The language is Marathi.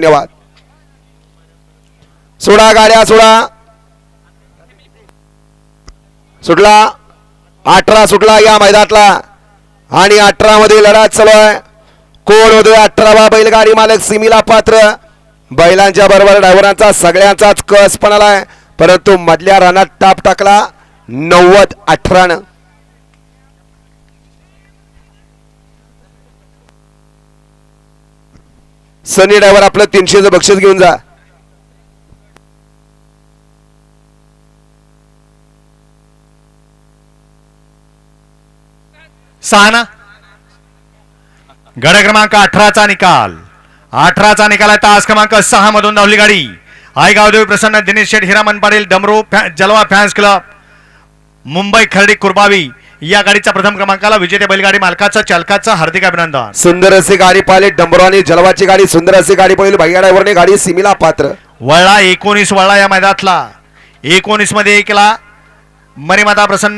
धन्यवाद. सोडा गाड्या सोडा. सुटला. अठरा सुटला या मैदानातला. आणि अठरा मध्ये लढा चालू आहे. कोण होते अठरावा बैलगाडी मालक सिमीला पात्र? बैलांच्या बरोबर ड्रायव्हरांचा सगळ्यांचाच कस पण आलाय परंतु मधल्या रानात टाप टाकला. नव्वद अठरानं. सनी ड्रायव्हर आपलं तीनशेचं बक्षीस घेऊन जा. सहाना. गड क्रमांक अठराचा निकाल. अठराचा निकाल आहे तास क्रमांक सहा मधून धावली गाडी. आई गावदेवी प्रसन्न दिनेश शेठ हिरामन पाटील डमरू फॅ- जलवा फॅन्स क्लब मुंबई खर्डी कुरबावी. या गाडीचा प्रथम क्रमांकाला विजेते बैलगाडी मालकाचं चालकाचं हार्दिक अभिनंदन. सुंदर अशी गाडी पाहिली डंबरो आणि जलवाची गाडी सुंदर अशी गाडी पाहिली भैया ड्रायव्हरने गाडी सिमीला पात्र. वळला एकोणीस वळला या मैदानातला. एकोणीसमध्ये एकला मरीमाता प्रसन्न